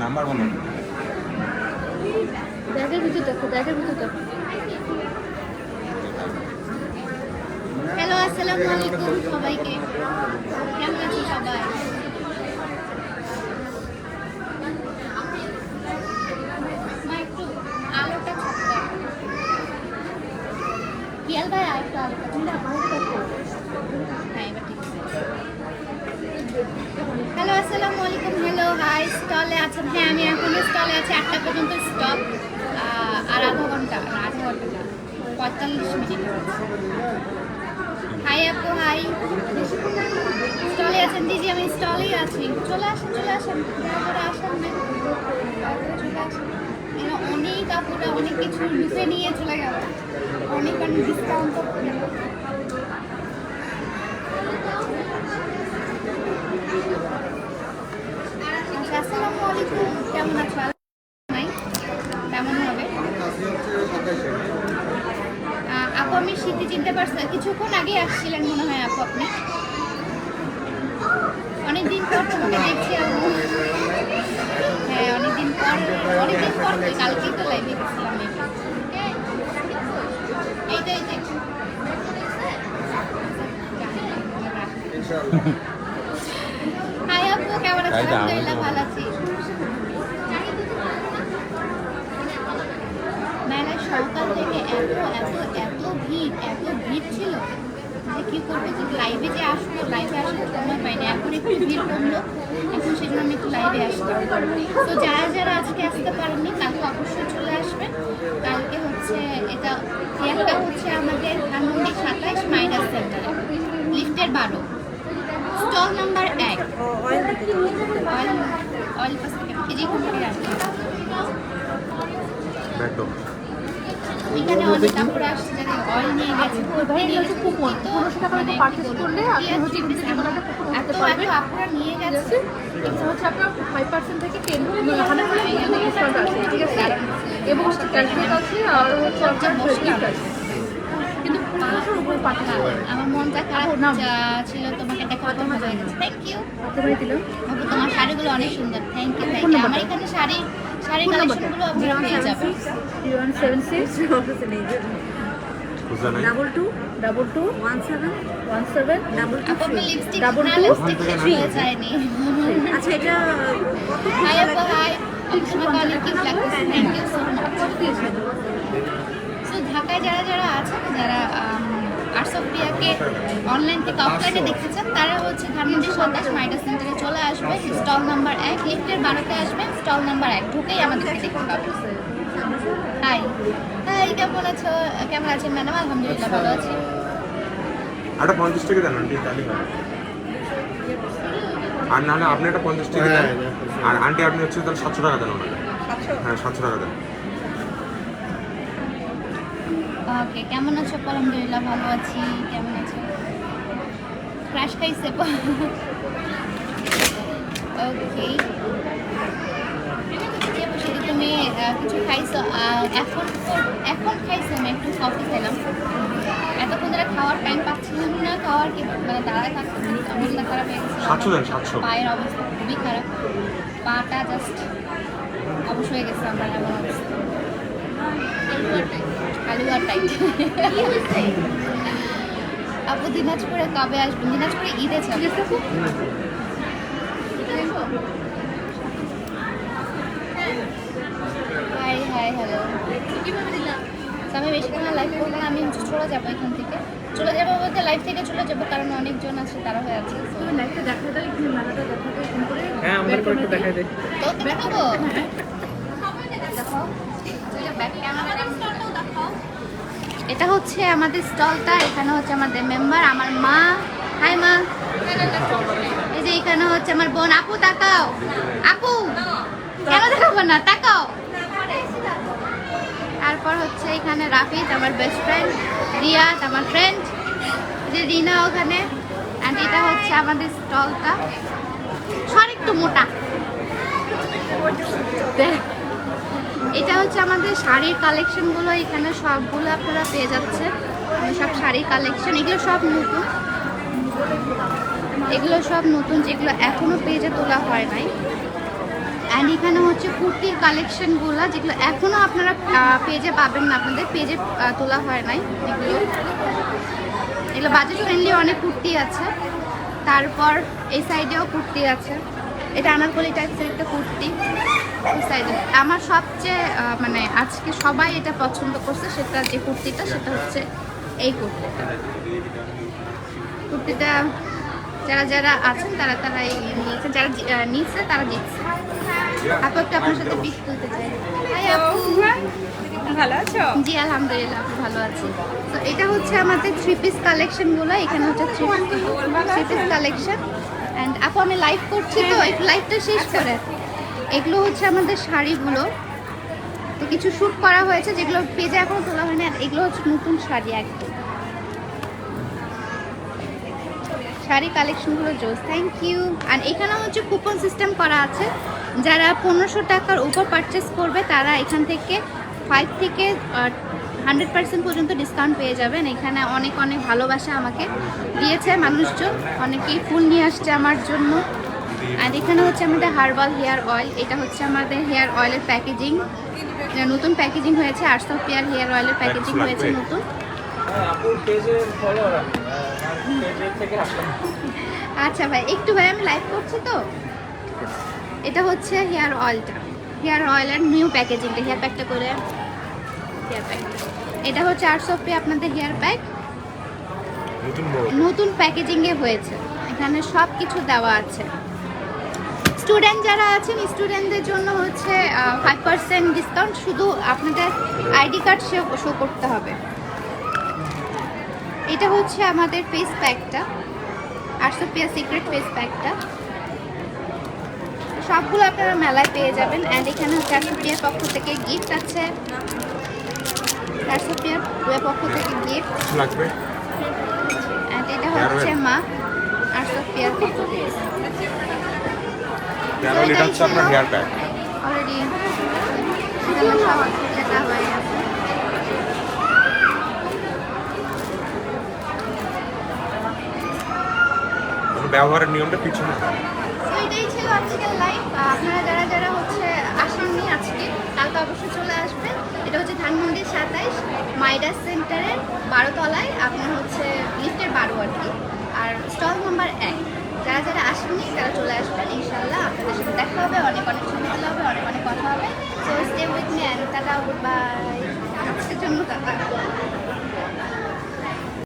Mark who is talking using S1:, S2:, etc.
S1: Number বলো।
S2: ব্যাগের ভিতর দেখো ব্যাগের ভিতর দেখো। হ্যালো আসসালামু আলাইকুম সবাইকে। কেমন আছো সবাই? মা, একটু আলোটা। পিয়াল ভাই আলোটা। হ্যালো আসসালামু আলাইকুম। হ্যালো হাই স্টলে আছেন। হ্যাঁ আমি এখনও স্টলে আছি। আটটা পর্যন্ত স্টপ আর আধা ঘণ্টা আধা ঘণ্টা না পঁয়তাল্লিশ মিনিট হাই আপু হাই স্টলে আছেন? দিদি আমি স্টলেই আছি। চলে আসেন চলে আসেন। করে আসেন না। অনেক আপুরা অনেক কিছু লুপে নিয়ে চলে গেল। অনেক অনেক ডিসকাউন্ট আচ্ছা, আসসালামু আলাইকুম কেমন আছো? নাই। কেমন হবে? আপু আমি শীতে চিনতে পারছি কিছুক্ষণ আগে আসছিলেন মনে হয় আপু আপনি। অনেকদিন পর তোমাকে দেখছি আপু। হ্যাঁ অনেকদিন পর অনেকদিন পর কালকেই তো লাইভে গেছিলাম maybe। এই যে হাই আপু কেমন আছো?
S1: এই যে আমি
S2: আলহামদুলিল্লাহ। ভালো আছি মেলায় সকাল থেকে এত এত এত ভিড় এত ভিড় ছিল যে কি করব যে লাইভে যে আসব লাইভে আসার সময় পাই না এখন একটু ভিড় কমলো এখন সেজন্য আমি একটু লাইভে আসলাম তো যারা যারা আজকে আসতে পারেননি কালকে অবশ্যই চলে আসবেন কালকে হচ্ছে এটা একটা হচ্ছে আমাদের ধানমন্ডি সাতাইশ মাইনাস সেন্টারে লিফটের বারো স্টল নাম্বার এক অয়েল অয়েল পাস থেকে এই যে এখান থেকে রাখি
S1: ব্যাগ দাও
S2: এখানে অনেক কাপড় আসছে যারা অয়েল নিয়ে গেছে।
S3: ভাই হচ্ছে কুপন। পনেরোশো টাকা মতো পারচেস করলে আপনি হচ্ছে কিন্তু যে একটা কুপন
S2: এত
S3: পারবেন।
S2: আপুরা নিয়ে গেছে।
S3: এটা হচ্ছে আপনার ফাইভ পার্সেন্ট থেকে টেন হান্ড্রেড পার্সেন্ট ডিসকাউন্ট আছে ঠিক আছে? এবং হচ্ছে ক্যাশব্যাক আছে আর হচ্ছে আপনার গিফট আছে। কিন্তু পনেরোশোর উপরে পাঠাতে
S2: আমার মনটা খারাপ ছিল তোমাকে দেখা ভালো হয়ে গেছে থ্যাংক ইউ তোমার শাড়িগুলো অনেক সুন্দর। থ্যাংক ইউ থ্যাংক ইউ আমার এখানে শাড়ি শাড়ির কালেকশনগুলো আপনারা পেয়ে যাবেন।
S3: Three one seven six
S4: double two
S3: double two
S4: one seven
S3: one seven
S4: double two
S2: শেষ হয়ে যায়নি।
S4: আচ্ছা এটা
S2: হাই আপু হাই। আপু অনেক কিউট লাগতেছে thank you so much so ঢাকায় যারা যারা আছেন যারা আর্টস অফ প্রিয়াকে অনলাইন থেকে অফলাইনে দেখতে চান তারা হচ্ছে ধানমন্ডি সাতাশ মাইডা সেন্টারে চলে আসবে। স্টল নাম্বার এক লিফটের বারোতে আসবে স্টল নাম্বার এক ঢুকেই আমাদেরকে দেখতে পাবে। হাই হাই কেমন আছো? কেমন আছেন ম্যাডাম? আলহামদুলিল্লাহ ভালো আছি।
S1: একটা পঞ্চাশ টাকা দেন আন্টি তাহলে হয় আর নাহলে আপনি একটা পঞ্চাশ টাকা দেন। আর আন্টি আপনি হচ্ছে তাহলে সাতশো টাকা দেন ওনাকে। হ্যাঁ সাতশো টাকা দেন।
S2: ওকে কেমন আছো? আলহামদুলিল্লাহ ভালো আছি। কেমন আছো? ক্রাশ খাইছে ওকে। তুমি কিছু খাইছো? এখন এখন খাইছো? আমি একটু কফি খেলাম। এতক্ষণ ধরে খাওয়ার টাইম পাচ্ছিলাম না খাওয়ার কি মানে দাঁড়ায় থাকতে অবস্থা খারাপ হয়ে গেছে। পায়ের অবস্থা খুবই খারাপ। পাটা জাস্ট অবশ্য হয়ে গেছে আমার এমন অবস্থা। কালুয়ার টাইট আপু দিনাজপুরে কবে আসবেন? দিনাজপুরে ঈদে যাবে হাই হাই হ্যালো। আমি বেশিক্ষণ লাইভ করব না আমি চলে যাব এখান থেকে। চলে যাব বলতে লাইভ থেকে চলে যাব কারণ অনেকজন আছে তারা হয়ে আছে
S5: হ্যাঁ
S2: দেখাবো? ব্যাক ক্যামেরা এটা হচ্ছে আমাদের স্টলটা, এখানে হচ্ছে আমাদের মেম্বার, আমার মা। হাই মা। এই যে এখানে হচ্ছে আমার বোন। আপু, তাকাও। আপু, কেন দেখাবো না? তাকাও। তারপর হচ্ছে এখানে রাফিদ আমার বেস্ট ফ্রেন্ড রিয়াদ, আমার ফ্রেন্ড যে রিনা ওখানে। অ্যান্ড এটা হচ্ছে আমাদের স্টলটা। সর একটু মোটা। দেখ এটা হচ্ছে আমাদের শাড়ির কালেকশনগুলো এখানে সবগুলো আপনারা পেয়ে যাচ্ছে সব শাড়ির কালেকশন এগুলো সব নতুন। এগুলো সব নতুন, যেগুলো এখনও পেজে তোলা হয় নাই। অ্যান্ড এখানে হচ্ছে কুর্তির কালেকশনগুলো যেগুলো এখনও আপনারা পেজে পাবেন না আপনাদের পেজে তোলা হয় নাই এগুলো। এগুলো বাজেট ফ্রেন্ডলি অনেক কুর্তি আছে। তারপর এই সাইডেও কুর্তি আছে। এটা আনারকলি টাইপসের একটা কুর্তি। আমার সবচেয়ে মানে আজকে সবাই এটা পছন্দ করছে সেটা যে কুর্তিটা সেটা হচ্ছে এই কুর্তিটা। কুর্তিটা যারা যারা আছেন তারা তারা এই নিয়েছে যারা নিয়েছে তারা জিতছে। আপু একটু আপনার সাথে পিক তুলতে চাই।
S4: ভালো আছো?
S2: জি আলহামদুলিল্লাহ আপু ভালো আছি। তো এটা হচ্ছে আমাদের থ্রি পিস কালেকশনগুলো এখানে হচ্ছে three three piece collection and আপু আমি লাইভ করছি তো লাইভটা শেষ করে। এগুলো হচ্ছে আমাদের শাড়িগুলো। তো কিছু শ্যুট করা হয়েছে যেগুলো পেজে এখনও তোলা হয়নি, আর এগুলো হচ্ছে নতুন শাড়ি একদম। শাড়ি কালেকশনগুলো জোস থ্যাংক ইউ আর এখানে হচ্ছে কুপন সিস্টেম করা আছে। যারা পনেরোশো টাকার উপর পারচেস করবে, তারা এখান থেকে ফাইভ থেকে হান্ড্রেড পার্সেন্ট পর্যন্ত ডিসকাউন্ট পেয়ে যাবেন। এখানে অনেক অনেক ভালোবাসা আমাকে দিয়েছে মানুষজন। অনেকেই ফুল নিয়ে আসছে আমার জন্য। আর এখানে হচ্ছে আমাদের হার্বাল হেয়ার অয়েল। এটা হচ্ছে আমাদের হেয়ার অয়েলের প্যাকেজিং। নতুন প্যাকেজিং হয়েছে আটশো পেয়ার হেয়ার অয়েলের প্যাকেজিং হয়েছে নতুন। আচ্ছা ভাই একটু ভাই আমি লাইভ করছি তো? এটা হচ্ছে হেয়ার অয়েলটা। হেয়ার অয়েলের নিউ প্যাকেজিংটা হেয়ার প্যাকটা করে। Hair pack. এটা হচ্ছে আটশো পে আপনাদের হেয়ার প্যাক।
S1: নতুন
S2: প্যাকেজিংয়ে হয়েছে। এখানে সব কিছু দেওয়া আছে। স্টুডেন্ট যারা আছেন স্টুডেন্টদের জন্য হচ্ছে ফাইভ পার্সেন্ট ডিসকাউন্ট শুধু আপনাদের আইডি কার্ড শো করতে হবে। এটা হচ্ছে আমাদের ফেস প্যাকটা আটশো পিয়া সিক্রেট ফেস প্যাকটা সবগুলো আপনারা মেলায় পেয়ে যাবেন। অ্যান্ড এখানে চারশো পিয়ার পক্ষ থেকে গিফট আছে। চারশো পিয়ার পক্ষ থেকে গিফট
S1: লাগবে।
S2: অ্যান্ড এটা হচ্ছে মা আটশো পিয়ার পক্ষ থেকে।
S1: কেন এটা হচ্ছে আপনার হেয়ার প্যাক ব্যবহারের নিয়মটা পিছনে।
S2: এটাই ছিল আজকের লাইভ আপনারা যারা যারা হচ্ছে আসেননি আজকে কালকে অবশ্যই চলে আসবেন। এটা হচ্ছে ধানমন্ডির সাতাইশ মাইডাস সেন্টারের বারো তলায় আপনার হচ্ছে লিফটের বারো আর কি। আর স্টল নাম্বার এক। যারা যারা আসেননি, তারা চলে আসবেন ইনশাল্লাহ আপনাদের সাথে দেখা হবে, অনেক অনেক সময় তোলা হবে, অনেক অনেক কথা হবে। So stay with me and tata bye জন্য